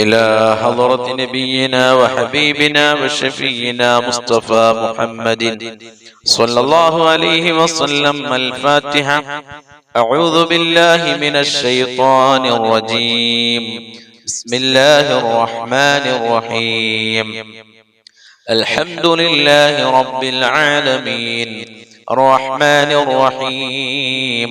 إلى حضرة نبينا وحبيبنا وشفينا مصطفى محمد صلى الله عليه وسلم الفاتحة أعوذ بالله من الشيطان الرجيم بسم الله الرحمن الرحيم الحمد لله رب العالمين الرحمن الرحيم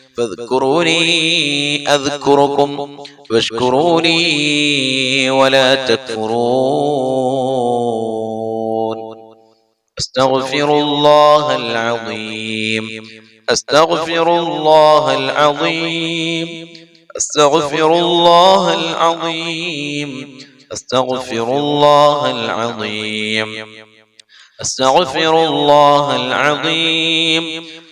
فاذكروني أذكركم واشكروني ولا تكفرون. أستغفر الله العظيم. أستغفر الله العظيم. أستغفر الله العظيم. أستغفر الله العظيم. أستغفر الله العظيم.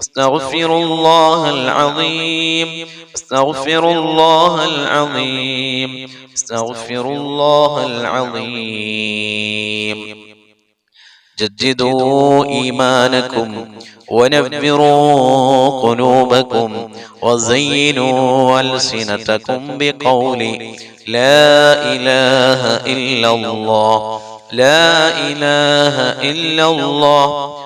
أستغفر الله العظيم. أستغفر الله العظيم. أستغفر الله العظيم. جددوا إيمانكم ونفروا قلوبكم وزينوا ألسنتكم بقول لا إله إلا الله. لا إله إلا الله.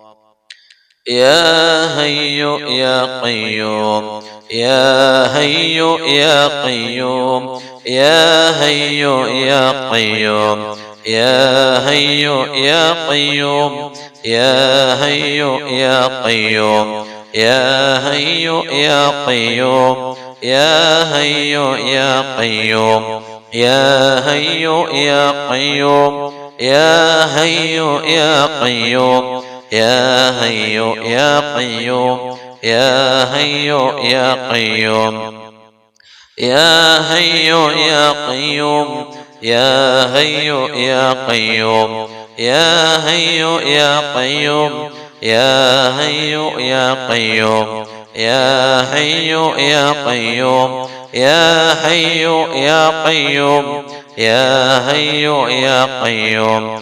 يا هي يا قيوم يا حي يا قيوم يا حي يا قيوم يا حي يا قيوم يا حي يا قيوم يا حي يا قيوم يا حي يا قيوم يا حي يا قيوم يا حي يا قيوم. يا هي يا قيوم يا هي يا قيوم. يا هي يا قيوم يا هي يا قيوم. يا هي يا قيوم يا هي يا قيوم. يا هي يا قيوم يا هي يا قيوم. يا هي يا قيوم.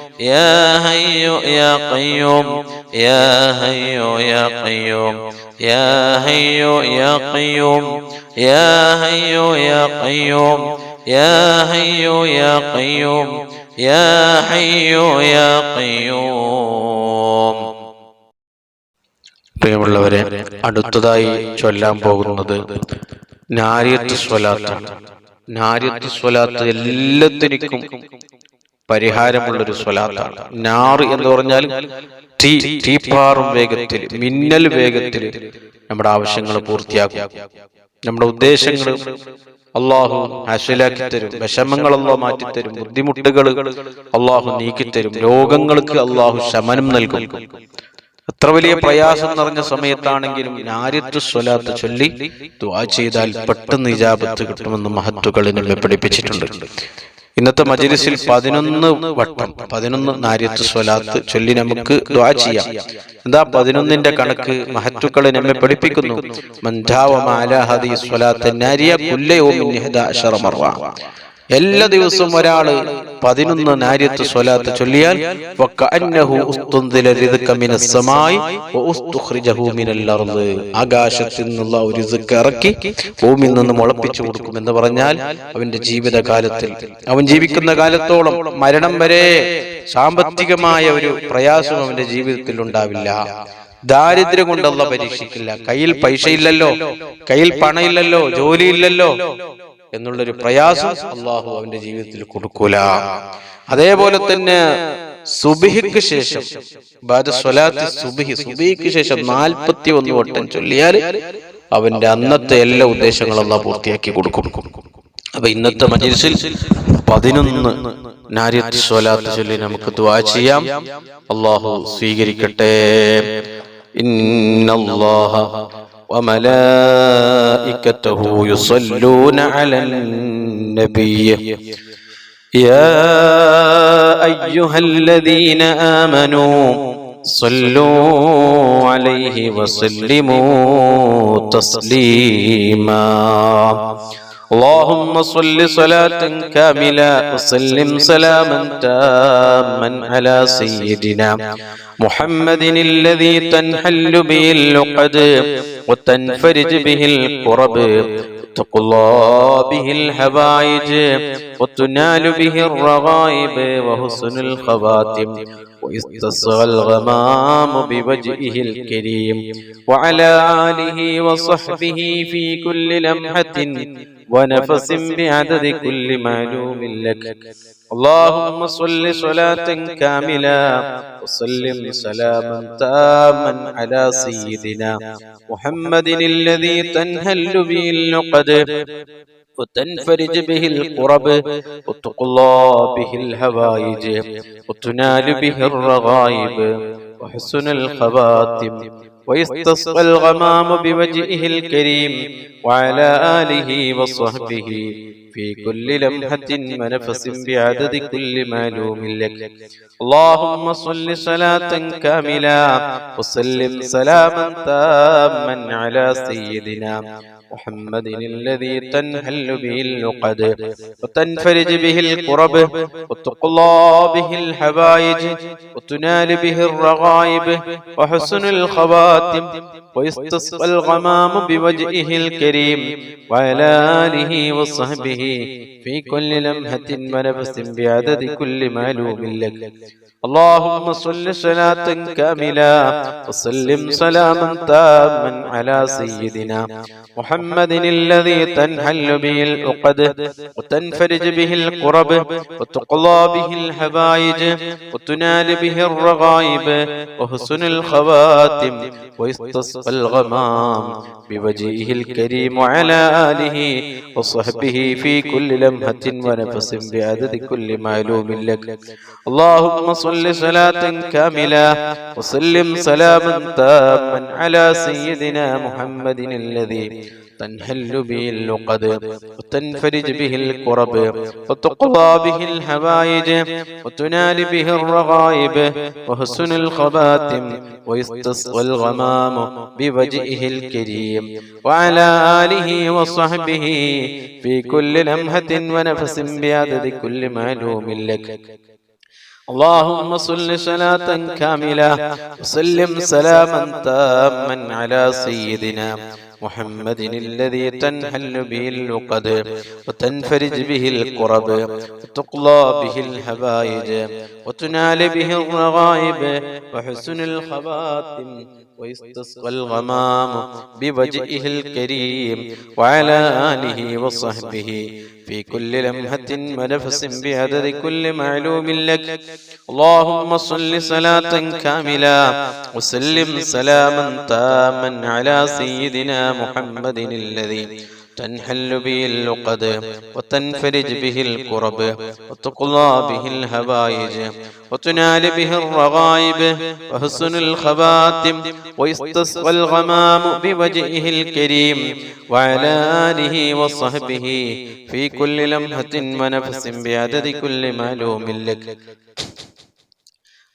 يا حي يا قيوم يا حي يا قيوم يا حي يا قيوم يا حي يا قيوم يا حي يا قيوم يا حي يا قيوم പ്രിയമുള്ളവരെ അടുത്തതായി ചൊല്ലാൻ പോകുന്നത് നാരിയത്ത് സ്വലാത്താണ് നാരിയത്ത് സ്വലാത്ത് എല്ലാത്തിനും പരിഹാരമുള്ളൊരു സ്വലാത്താണ്. നാർ എന്ന് പറഞ്ഞാൽ തീ തീപ്പാറും വേഗത്തിൽ മിന്നൽ വേഗത്തിൽ നമ്മുടെ ആവശ്യങ്ങൾ പൂർത്തിയാക്കും. നമ്മുടെ ഉദ്ദേശങ്ങൾ അള്ളാഹു അശലാക്കി തരും വിഷമങ്ങൾ അള്ളാഹ് മാറ്റിത്തരും ബുദ്ധിമുട്ടുകൾ അള്ളാഹു നീക്കിത്തരും രോഗങ്ങൾക്ക് അള്ളാഹു ശമനം നൽകും. എത്ര വലിയ പ്രയാസം നിറഞ്ഞ സമയത്താണെങ്കിലും നാര്യത്ത് സ്വലാത്ത് ചൊല്ലി ദുആ ചെയ്താൽ പെട്ടെന്ന് ഇജാബത്ത് കിട്ടുമെന്ന് മഹത്തുക്കളിൽ നമ്മെ പഠിപ്പിച്ചിട്ടുണ്ട്. ഇന്നത്തെ മജലിസിൽ പതിനൊന്ന് വട്ടം പതിനൊന്ന് നാര്യത്ത് സ്വലാത്ത് ചൊല്ലി നമുക്ക് ദുആ ചെയ്യാം. എന്താ പതിനൊന്നിന്റെ കണക്ക് മഹത്തുക്കളെ നമ്മെ പഠിപ്പിക്കുന്നു. മൻധാവ മാല ഹദി സ്വലാത്ത് നാരിയ മർവ എല്ലാ ദിവസവും ഒരാൾ പതിനൊന്ന് നാര്യത്ത് സ്വലാത്ത് ചൊല്ലിയാൽ ആകാശത്തിൽ നിന്നുള്ള ഒരു ഇറക്കി ഭൂമിയിൽ നിന്ന് മുളപ്പിച്ചു കൊടുക്കും എന്ന് പറഞ്ഞാൽ അവന്റെ ജീവിതകാലത്തിൽ അവൻ ജീവിക്കുന്ന കാലത്തോളം മരണം വരെ സാമ്പത്തികമായ ഒരു പ്രയാസം അവന്റെ ജീവിതത്തിൽ ഉണ്ടാവില്ല. ദാരിദ്ര്യം കൊണ്ടുള്ള പരീക്ഷിക്കില്ല. കയ്യിൽ പൈസ ഇല്ലല്ലോ കയ്യിൽ പണയില്ലല്ലോ. ജോലിയില്ലല്ലോ. എന്നുള്ളൊരു പ്രയാസം അള്ളാഹു അവന്റെ ജീവിതത്തിൽ കൊടുക്കൂല. അതേപോലെ തന്നെ സുബിഹിക്ക് ശേഷം സുബിഹി സുബിഹിക്ക് ശേഷം നാൽപ്പത്തി ഒന്ന് വട്ടം ചൊല്ലിയാൽ അവന്റെ അന്നത്തെ എല്ലാ ഉദ്ദേശങ്ങളും അള്ളാഹ് പൂർത്തിയാക്കി കൊടുക്കും. അപ്പൊ ഇന്നത്തെ മജിൽസിൽ പതിനൊന്ന് നാരിയത്ത് സ്വലാത്ത് ചൊല്ലി നമുക്ക് ദുആ ചെയ്യാം. അള്ളാഹു സ്വീകരിക്കട്ടെ. ഇന്നല്ലാഹ وملائكته يصلون على النبي يا ايها الذين امنوا صلوا عليه وسلموا تسليما اللهم صل صلاة كاملة وسلم سلاما تاما على سيدنا محمد الذي تنحل به اللقد وتنفرج به الكرب وتقضى به الحبائج وتنال به الرغائب وحسن الخواتم ويستصغى الغمام بوجهه الكريم وعلى آله وصحبه في كل لمحة ونفس بعدد كل معلوم لك. اللهم صل صلاة كاملة وسلم سلاما تاما على سيدنا محمد الذي تنهل به اللقد وتنفرج به القرب وتقضى به الهوائج وتنال به الرغائب وحسن الخواتم ويستصقى الغمام بوجهه الكريم وعلى آله وصحبه في كل لمحة ونفس بعدد كل معلوم لك اللهم صل صلاة كاملة وسلم سلاما تاما على سيدنا محمد الذي تنحل به اللقد وتنفرج به الكرب وتقضى به الحبائج وتنال به الرغائب وحسن الخواتم ويستسقى الغمام بوجهه الكريم وعلى آله وصحبه في كل لمحة ونفس بعدد كل معلوم لك. اللهم صل صلاة كاملة وسلم سلاما تاما على سيدنا محمد الذي تنحل به العقد وتنفرج به الكرب وتقضى به الحبائج وتنال به الرغائب وحسن الخواتم ويستصفى الغمام بوجهه الكريم وعلى آله وصحبه في كل لمحة ونفس بعدد كل معلوم لك. اللهم صل صلاة كاملة. وسلم سلاما تاما على سيدنا محمد الذي تنحل به اللقد وتنفرج به الكرب وتقضى به الحوائج وتنال به الرغائب وحسن الخباتم ويستصغى الغمام بوجهه الكريم. وعلى آله وصحبه في كل لمحة ونفس بعدد كل معلوم لك. اللهم صل صلاة كاملة وسلم سلاما تاما على سيدنا محمد الذي تنحل به اللقد وتنفرج به الكرب وتقضى به الحبائج وتنال به الرغائب وحسن الخواتم ويستسقى الغمام بوجهه الكريم وعلى آله وصحبه في كل لمحة ونفس بعدد كل معلوم لك اللهم صل صلاة كاملة وسلم سلاما تاما على سيدنا محمد الذي تنحل به اللقد وتنفرج به الكرب وتقضى به الهبائج وتنال به الرغائب وحسن الخواتم ويستسقى الغمام بوجهه الكريم وعلى آله وصحبه في كل لمحة ونفس بعدد كل معلوم لك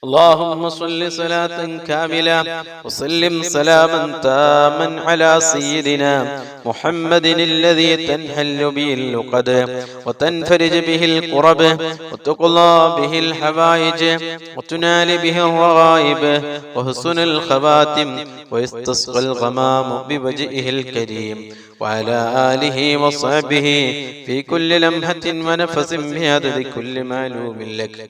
اللهم صل صلاة كاملة وسلم سلاما تاما على سيدنا محمد الذي تنحل به اللقد وتنفرج به الكرب وتقضى به الحوائج وتنال به الرغائب وحسن الخواتم ويستسقى الغمام بوجهه الكريم وعلى آله وصحبه في كل لمحة ونفس بعدد كل معلوم لك.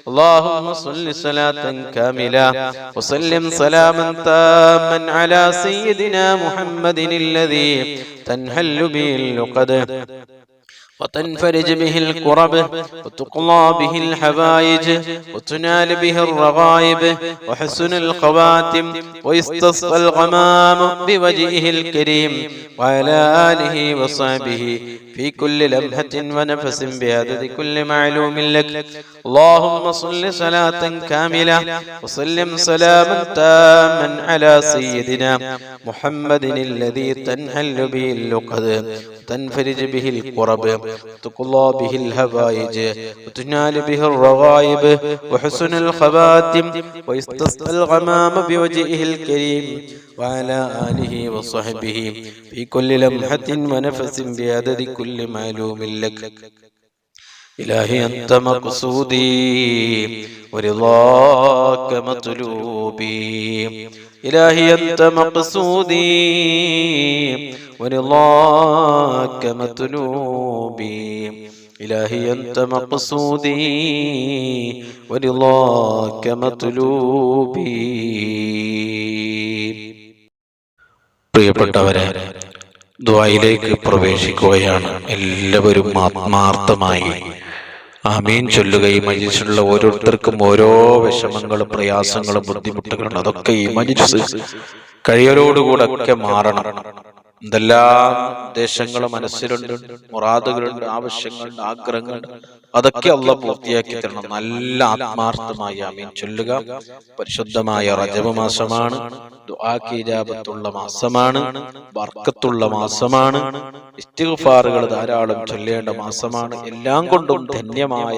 اللهم صل صلاة كاملة وسلم سلاما تاما على سيدنا محمد الذي تنحل به اللقد وتنفرج به الكرب وتقضى به الحبائج وتنال به الرغائب وحسن الخواتم ويستصفى الغمام بوجهه الكريم وعلى آله وصحبه في كل لمحة ونفس بعدد كل معلوم لك. اللهم صل صلاة كاملة وسلم سلاما تاما على سيدنا محمد الذي تنحل به اللقد تنفرج به الكرب تقضى به الهوائج وتنال به الرغائب وحسن الخواتم ويستسقى الغمام بوجهه الكريم وعلى آله وصحبه في كل لمحة ونفس بعدد كل معلوم لك إلهي أنت مقصودي ورضاك مطلوبي إلهي أنت مقصودي ورضاك مطلوبي إلهي أنت مقصودي ورضاك مطلوبي പ്രിയപ്പെട്ടവരെ ദ്വായിലേക്ക് പ്രവേശിക്കുകയാണ്. എല്ലാവരും ആത്മാർത്ഥമായി. ആമീൻ ചൊല്ലുകയും മജിസിലുള്ള ഓരോരുത്തർക്കും ഓരോ വിഷമങ്ങളും പ്രയാസങ്ങളും ബുദ്ധിമുട്ടുകളും അതൊക്കെ ഈ മജിസ് കഴിയലോടുകൂടെ ഒക്കെ മാറണം. എന്തെല്ലാം ദേശങ്ങളും മനസ്സിലുണ്ട് മുറാദുകളുണ്ട് ആവശ്യങ്ങളുണ്ട് ആഗ്രഹങ്ങളുണ്ട്. അതൊക്കെ അള്ള പൂർത്തിയാക്കി തരണം. നല്ല ആത്മാർത്ഥമായ അമീൻ ചൊല്ലുക. പരിശുദ്ധമായ റജബ് മാസമാണ് ദുആക്ക് ഇജാബത്തുള്ള മാസമാണ്. വർക്കത്തുള്ള മാസമാണ്. ഇസ്തിഗ്ഫാറുകൾ ധാരാളം ചൊല്ലേണ്ട മാസമാണ്. എല്ലാം കൊണ്ടും ധന്യമായ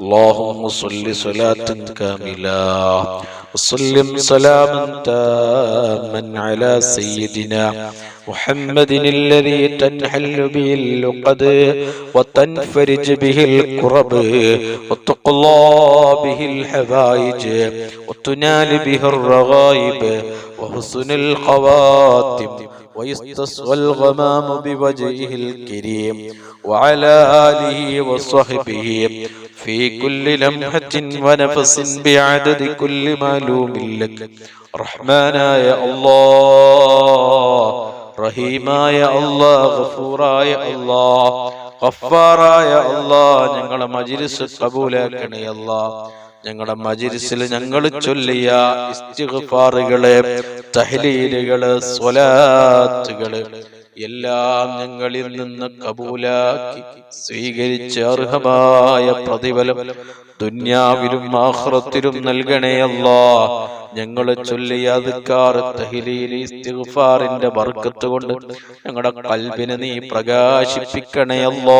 اللهم صل صلاة كاملة وسلم سلاما تاما على سيدنا محمد الذي تنحل به اللقد وتنفرج به الكرب وتقضى به الحوائج وتنال به الرغائب وحسن الخواتم ويستصغى الغمام بوجهه الكريم وعلى آله وصحبه في كل لمحة ونفس بعدد كل معلوم لك رحمانا يا الله റഹീമായ അള്ളാ ഗഫൂറായ അള്ളാ ഗഫാറായ അള്ളാ ഞങ്ങളെ മജിലിസ് കബൂലാക്കണേ അള്ളാ ഞങ്ങളുടെ മജിലിസിൽ ഞങ്ങൾ ചൊല്ലിയ ഇസ്തിഗ്ഫാറുകള് തഹ്ലീലുകള് സ്വലാത്തുകള് എല്ലാം ഞങ്ങളിൽ നിന്ന് കബൂലാക്കി സ്വീകരിച്ച് അർഹമായ പ്രതിഫലം ദുന്യാവിലും ആഹ്റത്തിലും നൽകണേ അല്ലാ. ഞങ്ങളെ ചൊല്ലിയ അതുക്കാർ തഹ്ലീൽ വർക്കത്ത് കൊണ്ട് ഞങ്ങളുടെ കൽബിനെ നീ പ്രകാശിപ്പിക്കണേ അല്ലാ.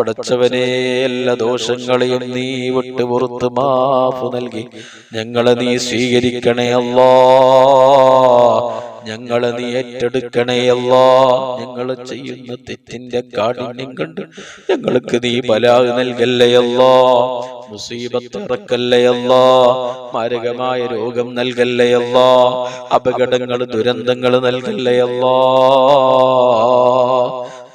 പടച്ചവനെ എല്ലാ ദോഷങ്ങളെയും നീ വിട്ട് പുറത്ത് മാഫ് നൽകി. ഞങ്ങളെ നീ സ്വീകരിക്കണേ അല്ലാ. ഞങ്ങളെ നീ ഏറ്റെടുക്കണേ അല്ലാ. ഞങ്ങൾ ചെയ്യുന്ന തെറ്റിന്റെ കാഠിന്യം കണ്ട് ഞങ്ങൾക്ക് നീ ബലാഗ് നൽകല്ലേ അല്ലാ. മുസീബത്ത് ഇറക്കല്ലേ അല്ലാ. മാരകമായ രോഗം നൽകല്ലേ അല്ലാ. അപകടങ്ങൾ ദുരന്തങ്ങൾ നൽകല്ലേ അല്ലാ.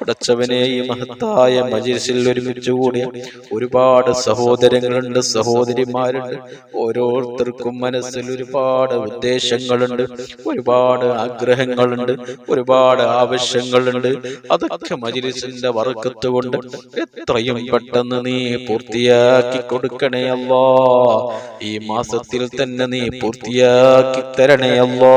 പടച്ചവനെ ഈ മഹത്തായ മജിൽസിൽ ഒരുമിച്ച് കൂടിയ ഒരുപാട് സഹോദരങ്ങളുണ്ട് സഹോദരിമാരുണ്ട്. ഓരോരുത്തർക്കും മനസ്സിൽ ഒരുപാട് ഉദ്ദേശങ്ങളുണ്ട് ഒരുപാട് ആഗ്രഹങ്ങളുണ്ട് ഒരുപാട് ആവശ്യങ്ങളുണ്ട്. അതൊക്കെ മജിലിസിന്റെ വർക്കത്ത് കൊണ്ട് എത്രയും പെട്ടെന്ന് നീ പൂർത്തിയാക്കി കൊടുക്കണേ അല്ലാ. ഈ മാസത്തിൽ തന്നെ നീ പൂർത്തിയാക്കി തരണേ അല്ലാ.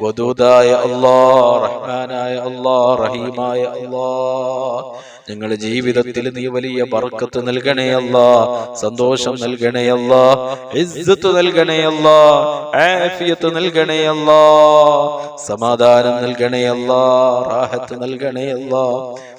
വദൂദായ അള്ളാ റഹ്മാനായ അള്ളാ റഹീമായ അള്ളാ ഞങ്ങളുടെ ജീവിതത്തിൽ നീ വലിയ ബർക്കത്ത് നൽകണേ അല്ലാ സന്തോഷം നൽകണേ അല്ലാ ഇസ്സത്ത് നൽകണേ അല്ലാ ആഫിയത്ത് നൽകണേ അല്ലാ സമാധാനം നൽകണേ അല്ലാ റാഹത്ത് നൽകണേ അല്ലാ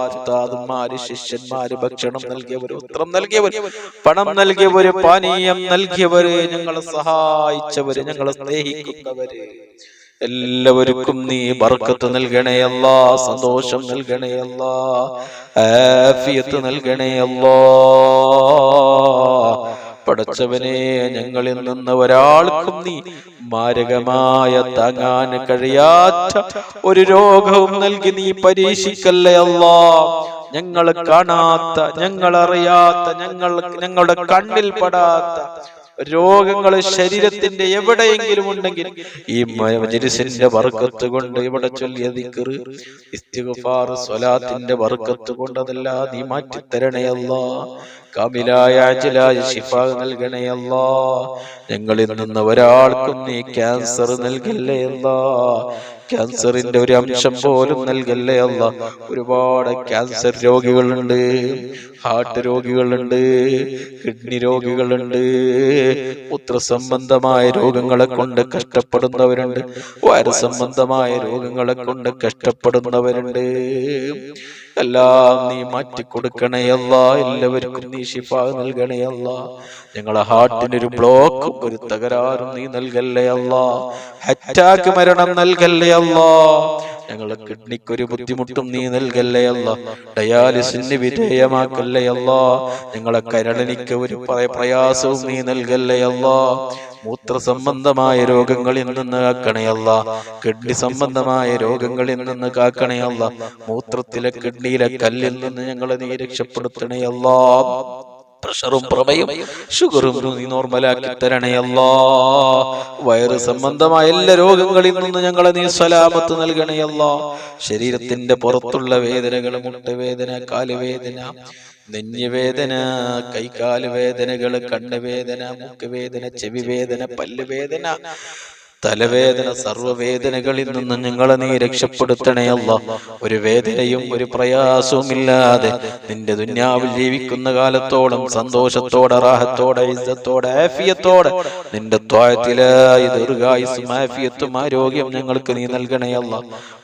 ഉസ്താദന്മാര് ശിഷ്യന്മാര് ഭക്ഷണം നൽകിയവര് ഉത്തരം നൽകിയവര് പണം നൽകിയവര് പാനീയം നൽകിയവര് ഞങ്ങളെ സഹായിച്ചവര് ഞങ്ങളെ സ്നേഹിക്കുന്നവര്. എല്ലാവർക്കും നീ ബർക്കത്ത് നൽകണേയല്ല സന്തോഷം നൽകണേയല്ല ആഫിയത്ത് നൽകണേയല്ല പടച്ചവനെ ഞങ്ങളിൽ നിന്ന് ഒരാൾക്കും നീ മാരകമായ താങ്ങാൻ കഴിയാത്ത ഒരു രോഗവും നൽകി നീ പരീക്ഷിക്കല്ലേ അല്ലാ? ഞങ്ങൾ കാണാത്ത ഞങ്ങൾ അറിയാത്ത ഞങ്ങൾ ഞങ്ങളുടെ കണ്ണിൽ പെടാത്ത രോഗങ്ങൾ ശരീരത്തിന്റെ എവിടെയെങ്കിലും ഉണ്ടെങ്കിൽ ഈ മജിരിസിന്റെ വർക്കത്ത് കൊണ്ട് ഇവിടെ ചൊല്ലിയ ദിക്റ് ഇസ്തിഗ്ഫാർ സ്വലാത്തിന്റെ വർക്കത്ത് കൊണ്ട് അതെല്ലാം നീ മാറ്റി തരണേ അല്ലാ. കാമിലായ അജലായ ശിഫ നൽകണേ അല്ലാ. ഞങ്ങളിൽ നിന്ന് ഒരാൾക്കും നീ ക്യാൻസർ നൽകല്ലേ അല്ലാ. ക്യാൻസറിന്റെ ഒരു അംശം പോലും നൽകല്ലേ അല്ല? ഒരുപാട് ക്യാൻസർ രോഗികളുണ്ട് ഹാർട്ട് രോഗികളുണ്ട് കിഡ്നി രോഗികളുണ്ട് പുത്ര സംബന്ധമായ രോഗങ്ങളെ കൊണ്ട് കഷ്ടപ്പെടുന്നവരുണ്ട് വയറ് സംബന്ധമായ രോഗങ്ങളെ കൊണ്ട് കഷ്ടപ്പെടുന്നവരുണ്ട്. എല്ലാം നീ മാറ്റി കൊടുക്കണയല്ല എല്ലാവർക്കും നീ ഷിഫ നൽകണയല്ല ഞങ്ങളെ ഹാർട്ടിനൊരു ബ്ലോക്ക് ഒരു തകരാറും നീ നൽകല്ലേ അല്ല. അറ്റാക്ക് മരണം നൽകല്ലേ അല്ല. ഞങ്ങളെ കിഡ്നിക്കൊരു ബുദ്ധിമുട്ടും നീ നൽകല്ലേ അല്ല? ഡയാലിസിന് വിധേയമാക്കല്ലേ അല്ല? ഞങ്ങളെ കരളിനിക്ക് ഒരു പ്ര- പ്രയാസവും നീ നൽകല്ലേ അല്ല? മൂത്ര സംബന്ധമായ രോഗങ്ങളിൽ നിന്ന് കാക്കണയല്ല കിഡ്നി സംബന്ധമായ രോഗങ്ങളിൽ നിന്ന് കാക്കണയല്ല മൂത്രത്തിലെ കിഡ്നിയിലെ കല്ലിൽ നിന്ന് ഞങ്ങളെ നീ രക്ഷപ്പെടുത്തണയല്ല പ്രഷറും പ്രമയും ഷുഗറും നീ നോർമലാക്കി തരണയല്ല വയറ് സംബന്ധമായ എല്ലാ രോഗങ്ങളിൽ നിന്ന് ഞങ്ങളെ നീ സ്വലാമത്ത് നൽകണയല്ല. ശരീരത്തിന്റെ പുറത്തുള്ള വേദനകൾ മുട്ടുവേദന കാലുവേദന നെഞ്ഞുവേദന കൈകാൽ വേദനകൾ കണ്ണുവേദന മുക്കുവേദന ചെവി വേദന പല്ലുവേദന തലവേദന സർവവേദനകളിൽ നിന്ന് ഞങ്ങളെ നീ രക്ഷപ്പെടുത്തണേ ഒരു വേദനയും ഒരു പ്രയാസവും ഇല്ലാതെ നിന്റെ ദുന്യാവിൽ ജീവിക്കുന്ന കാലത്തോളം സന്തോഷത്തോടെ റാഹത്തോടെ ഇസ്സത്തോടെ ആഫിയത്തോടെ നിന്റെ ത്വായത്തിലായി ദീർഘായുസും ആഫിയത്തും ആരോഗ്യം ഞങ്ങൾക്ക് നീ നൽകണേ അല്ല.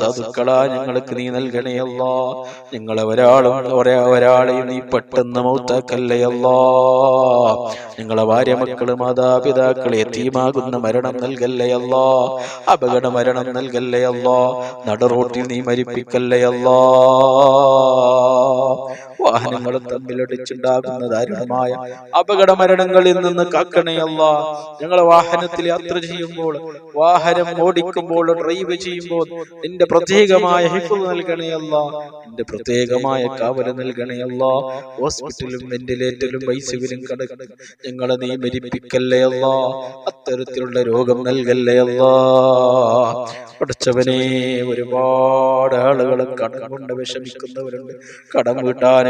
സാധുക്കളാ ഞങ്ങൾക്ക് നീ നൽകണയല്ല നിങ്ങൾ ഒരാളും ഒരേ ഒരാളെയും നീ പെട്ടെന്ന് മൗത്താക്കല്ലയല്ല നിങ്ങളെ ഭാര്യ മക്കൾ മാതാപിതാക്കളെ തീമാകുന്ന മരണം നൽകല്ലയല്ല അപകട മരണം നൽകല്ലയല്ല നട നടറോട്ടിൽ നീ മരിപ്പിക്കല്ലേ അല്ലാ വാഹനങ്ങൾ തമ്മിലടിച്ചുണ്ടാകുന്ന ദാരുണമായ അപകട മരണങ്ങളിൽ നിന്ന് കാക്കണയല്ല ഞങ്ങളെ വാഹനത്തിൽ യാത്ര ചെയ്യുമ്പോൾ വാഹനം ഓടിക്കുമ്പോൾ ഡ്രൈവ് ചെയ്യുമ്പോൾ നിന്റെ പ്രത്യേകമായ ഹിഫ് നൽകണയല്ല നിന്റെ പ്രത്യേകമായ കാവൽ നൽകണയല്ല ഹോസ്പിറ്റലും വെന്റിലേറ്ററിലും ഐസിവിലും കടക്കും. ഞങ്ങളെ നീ മരിപ്പിക്കല്ലേ അല്ല. അത്തരത്തിലുള്ള രോഗം നൽകല്ലേ അല്ല. പഠിച്ചവനെ ഒരുപാട് ആളുകൾ കടം കൊണ്ട് വിഷമിക്കുന്നവരുണ്ട്. കടം വീട്ടാൻ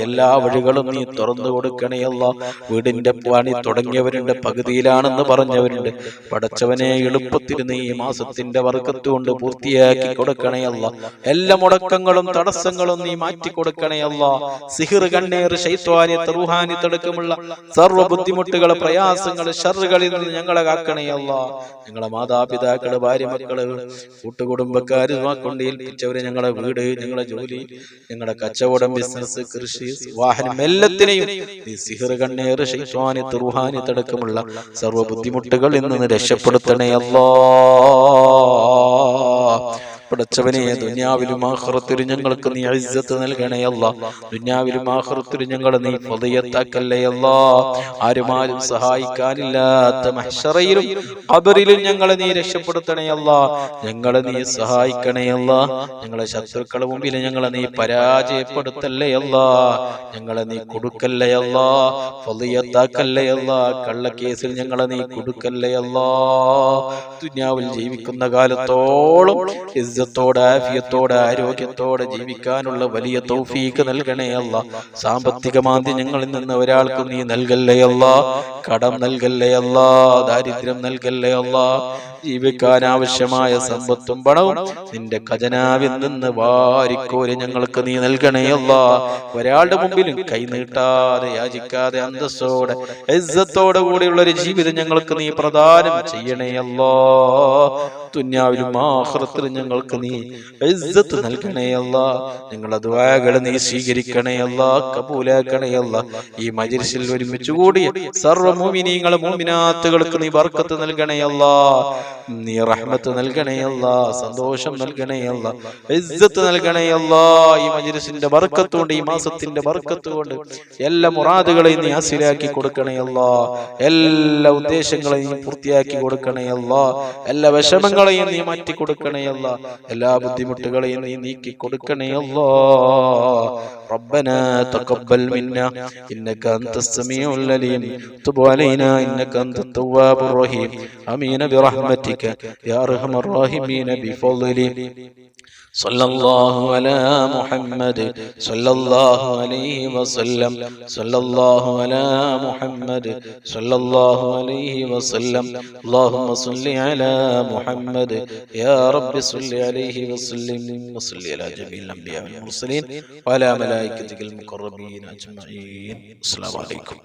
എല്ലാ വഴികളും നീ തുറന്നു കൊടുക്കണയല്ല വീടിന്റെ പണി തുടങ്ങിയവരുണ്ട് പകുതിയിലാണെന്ന് പറഞ്ഞവരുണ്ട്. പടച്ചവനെ എളുപ്പത്തിൽ നീ ഈ മാസത്തിന്റെ വർക്കത്തുകൊണ്ട് പൂർത്തിയാക്കി കൊടുക്കണയല്ല എല്ലാ മുടക്കങ്ങളും തടസ്സങ്ങളും നീ മാറ്റി കൊടുക്കണയല്ല സിഹിർ കണ്ണീർ ശൈത്വാനി തറുഹാനി തടുക്കമുള്ള സർവ ബുദ്ധിമുട്ടുകൾ പ്രയാസങ്ങൾ ഷറുകളിൽ നിന്ന് ഞങ്ങളെ കാക്കണയല്ല ഞങ്ങളെ മാതാപിതാക്കൾ ഭാര്യ മക്കൾ കൂട്ടുകുടുംബക്കാര് കൊണ്ട് ഏൽപ്പിച്ചവര് ഞങ്ങളെ വീട് ഞങ്ങളെ ജോലി ഞങ്ങളുടെ കച്ചവടം ബിസിനസ് കൃഷി വാഹനം എല്ലാത്തിനെയും നീ സിഹിർ കണ്ണേറ് ഷെയ്ത്വാനി തുർഹാനി തടക്കമുള്ള സർവ ബുദ്ധിമുട്ടുകളിൽ നിന്ന് രക്ഷപ്പെടുത്തണേ അല്ലോ. പടച്ചവനെ ദുനിയാവിലും ആഹ്റത്തിലും ഞങ്ങൾക്ക് നീ ഇസ്സത്ത് നൽകണേ അല്ല. ദുനിയാവിലും ആഹ്റത്തിലും ഞങ്ങളെ നീ ഫളിയത്താക്കല്ലേ അല്ല. ആരുമാരും സഹായിക്കാനില്ലാത്ത മഹ്ശറയിലും ഖബറിലും ഞങ്ങളെ നീ രക്ഷപ്പെടുത്തണേ അല്ല. ഞങ്ങളെ നീ സഹായിക്കണേ അല്ല. ഞങ്ങളെ ശത്രുക്കളെ മുമ്പിൽ ഞങ്ങളെ നീ പരാജയപ്പെടുത്തല്ലേ അല്ല. ഞങ്ങളെ നീ കൊടുക്കല്ലേ അല്ല. ഫളിയത്താക്കല്ലേ അല്ല. കള്ളക്കേസിൽ ഞങ്ങളെ നീ കൊടുക്കല്ലേ അല്ല. ദുനിയാവിൽ ജീവിക്കുന്ന കാലത്തോളം ഇസ്സത്തോടെ ആഫിയത്തോടെ ആരോഗ്യത്തോടെ ജീവിക്കാനുള്ള വലിയ തൗഫീക്ക് നൽകണേ അല്ല. സാമ്പത്തിക മാന്ദ്യം ഞങ്ങളിൽ നിന്ന് ഒരാൾക്ക് നീ നൽകല്ലേ അല്ല? കടം നൽകല്ലേ അല്ല? ദാരിദ്ര്യം നൽകല്ലേ അല്ല? ജീവിക്കാൻ ആവശ്യമായ സമ്പത്തും പണവും നിന്റെ ഖജനാവിൽ നിന്ന് വാരിക്കോരി ഞങ്ങൾക്ക് നീ നൽകണേയല്ല ഒരാളുടെ മുമ്പിലും കൈ നീട്ടാതെ യാചിക്കാതെ അന്തസ്സോടെ ഇസ്സത്തോടെ കൂടിയുള്ള ഒരു ജീവിതം ഞങ്ങൾക്ക് നീ പ്രദാനം ചെയ്യണേ അല്ലോ. തുന്യാവിലും ആഹ്റത്തിലും ഞങ്ങൾക്ക് നീ ഇസ്സത്ത് നൽകണേയല്ല നിങ്ങൾ ഞങ്ങളെ ദ്വാകൾ നീ സ്വീകരിക്കണേയല്ല കപൂലാക്കണേയല്ല ഈ മജിരിസിൽ ഒരുമിച്ച് കൂടിയ സർവ മോമിനീങ്ങളെ മോമിനാത്തുകൾക്ക് നീ ബർക്കത്ത് നൽകണേ അല്ല. നീ റഹ്മത്ത് നൽകണേ അല്ല സന്തോഷം നൽകണേ അല്ല ഇസ്സത്ത് നൽകണേ അല്ല ഈ മജിരിസിന്റെ ബർക്കത്തുകൊണ്ട് ഈ മാസത്തിന്റെ ബർക്കത്ത് കൊണ്ട് എല്ലാ മുറാദുകളെയും നീ ഹാസിലാക്കി കൊടുക്കണേ അല്ല എല്ലാ ഉദ്ദേശങ്ങളെയും നീ പൂർത്തിയാക്കി കൊടുക്കണേ അല്ല എല്ലാ വിഷമങ്ങളെയും നീ മാറ്റി കൊടുക്കണേ അല്ല എല്ലാ ബുദ്ധിമുട്ടുകളെയും നീ നീക്കി കൊടുക്കണേ അല്ല ربنا تقبل منا إنك أنت السميع العليم تب علينا إنك أنت التواب الرحيم أمين برحمتك يا أرحم الراحمين بفضلك صلى الله على محمد صلى الله عليه وسلم صلى الله على محمد صلى الله عليه وسلم اللهم صل على محمد يا رب صل عليه وسلم وصل على جميع الأنبياء والمرسلين وعلى ملائكتك المقربين أجمعين السلام عليكم